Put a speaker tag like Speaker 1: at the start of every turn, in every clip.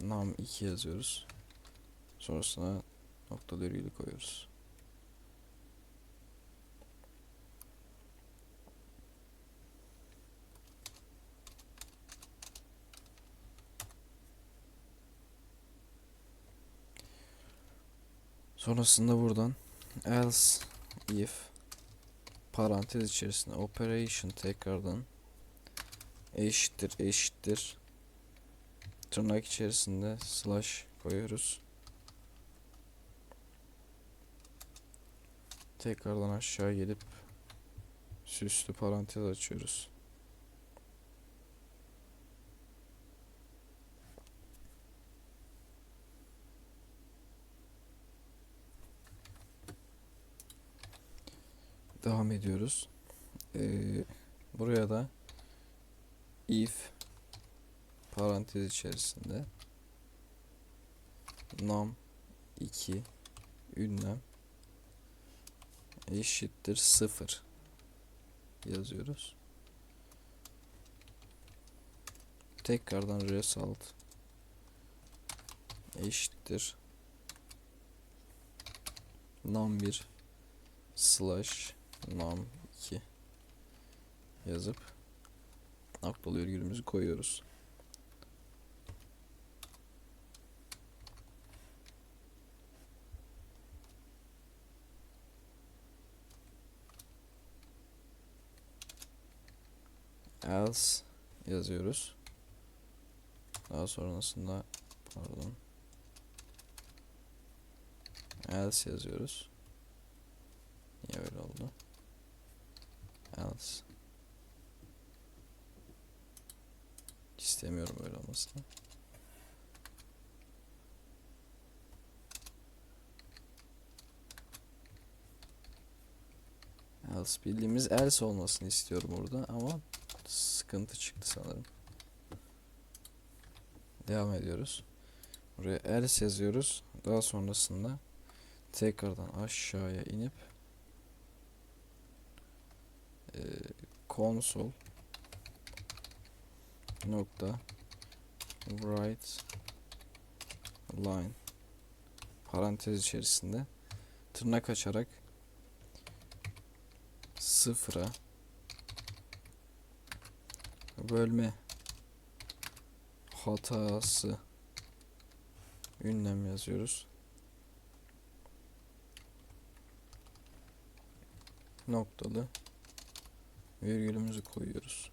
Speaker 1: num 2 yazıyoruz. Sonrasına noktalı virgülü koyuyoruz. Sonrasında buradan else if parantez içerisinde operation tekrardan eşittir eşittir tırnak içerisinde slash koyuyoruz. Tekrardan aşağı gelip süslü parantez açıyoruz. Devam ediyoruz. Ee, buraya da if parantez içerisinde num 2 ünlem eşittir 0 yazıyoruz. Tekrardan result eşittir num1 slash num 2 yazıp noktalı virgülümüzü koyuyoruz. Else yazıyoruz. Daha sonrasında pardon else yazıyoruz. Niye öyle oldu? Else İstemiyorum öyle olmasını. Else bildiğimiz else olmasını istiyorum burada ama sıkıntı çıktı sanırım. Devam ediyoruz. Buraya else yazıyoruz. Daha sonrasında tekrardan aşağıya inip e, console nokta write line parantez içerisinde tırnak açarak sıfıra bölme hatası ünlem yazıyoruz. Noktalı virgülümüzü koyuyoruz.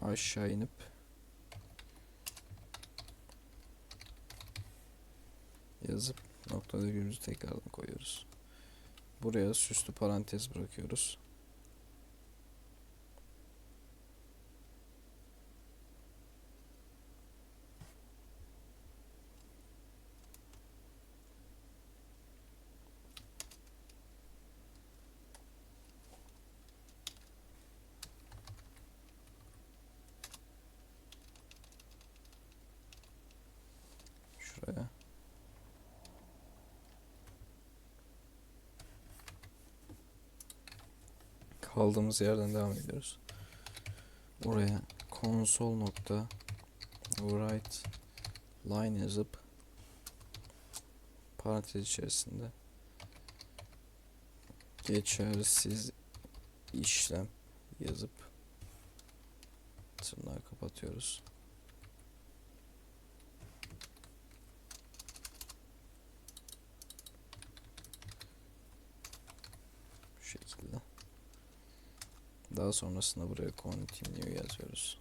Speaker 1: Aşağı inip yazıp noktalı virgülümüzü tekrardan koyuyoruz. Buraya süslü parantez bırakıyoruz. Şuraya. Kaldığımız yerden devam ediyoruz. Oraya console nokta write line yazıp parantez içerisinde geçersiz işlem yazıp tırnağı kapatıyoruz. Bu şekilde. Daha sonrasında buraya continue yazıyoruz.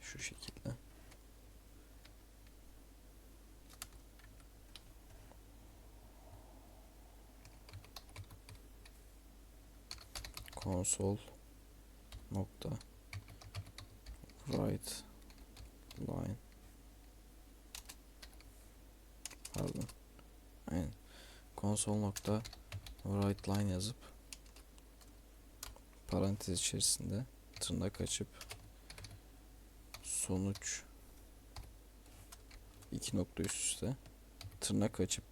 Speaker 1: Şu şekilde. Console nokta write line pardon aynen konsol nokta write line yazıp parantez içerisinde tırnak açıp sonuç iki nokta üst üste tırnak açıp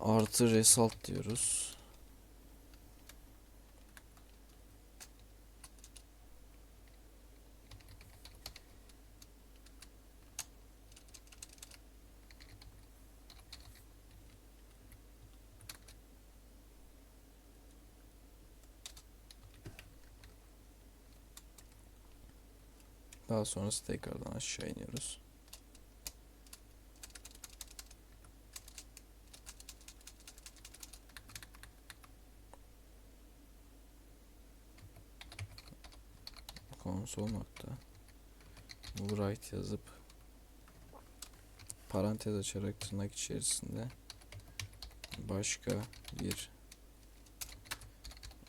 Speaker 1: artı result diyoruz. Daha sonrası tekrardan aşağı iniyoruz. Konsol nokta. Write yazıp parantez açarak tırnak içerisinde başka bir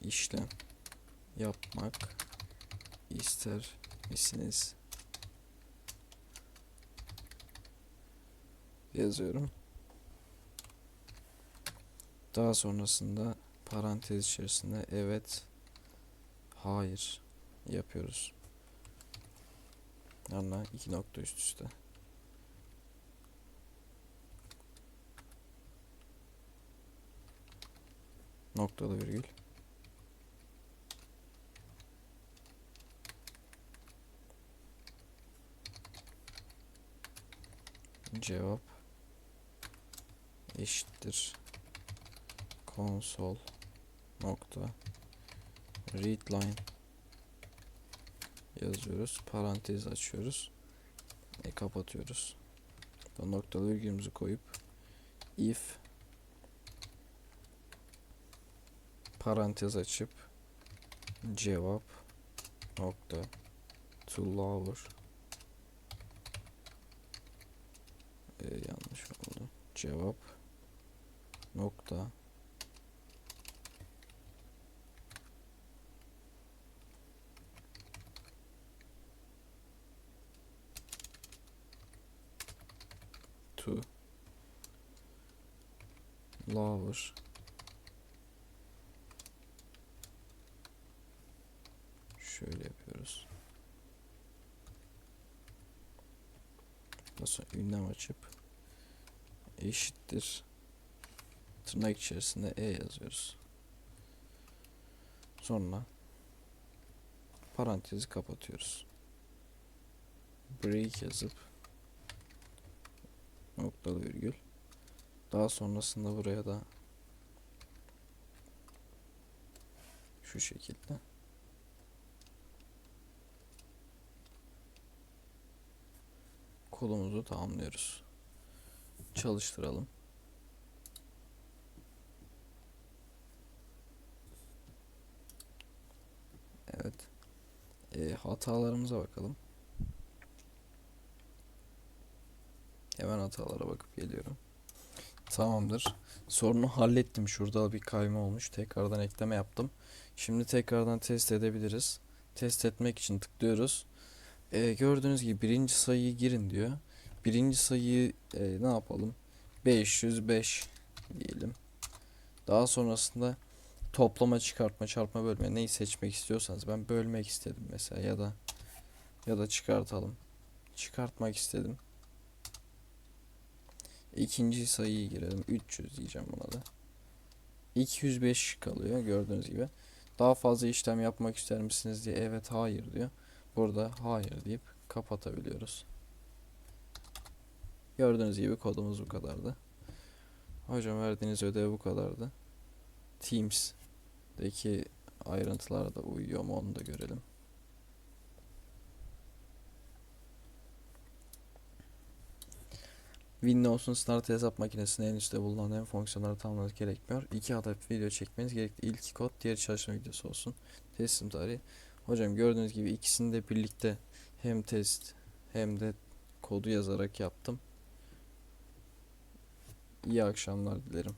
Speaker 1: işlem yapmak ister misiniz? Yazıyorum. Daha sonrasında parantez içerisinde evet, hayır yapıyoruz. Yanına iki nokta üst üste. Noktalı virgül. Cevap eşittir konsol nokta readline yazıyoruz. Parantez açıyoruz. E, kapatıyoruz. Bu noktalı virgülümüzü koyup if parantez açıp cevap nokta to lower e, yanlış oldu. Cevap. Nokta. To lower şöyle yapıyoruz. Daha sonra ünlem açıp eşittir tırnak içerisinde e yazıyoruz. Sonra parantezi kapatıyoruz. Break yazıp noktalı virgül. Daha sonrasında buraya da şu şekilde kolumuzu tamamlıyoruz. Çalıştıralım. Evet. E, hatalarımıza bakalım. Hemen hatalara bakıp geliyorum. Tamamdır. Sorunu hallettim. Şurada bir kayma olmuş. Tekrardan ekleme yaptım. Şimdi tekrardan test edebiliriz. Test etmek için tıklıyoruz. E, gördüğünüz gibi birinci sayıyı girin diyor. Birinci sayıyı e, ne yapalım? 505 diyelim. Daha sonrasında toplama, çıkartma, çarpma, bölme neyi seçmek istiyorsanız ben bölmek istedim mesela ya da ya da çıkartalım. Çıkartmak istedim. İkinci sayıyı girelim. 300 diyeceğim buna da. 205 kalıyor gördüğünüz gibi. Daha fazla işlem yapmak ister misiniz diye evet hayır diyor. Burada hayır deyip kapatabiliyoruz. Gördüğünüz gibi kodumuz bu kadardı. Hocam verdiğiniz ödev bu kadardı. Teams'deki ayrıntılar da uyuyor mu onu da görelim. Windows'un Start hesap makinesinde en üstte bulunan hem fonksiyonları tamamlamak gerekmiyor. İki adet video çekmeniz gerekli. İlki kod, diğeri çalışma videosu olsun. Teslim tarihi. Hocam gördüğünüz gibi ikisini de birlikte hem test hem de kodu yazarak yaptım. İyi akşamlar dilerim.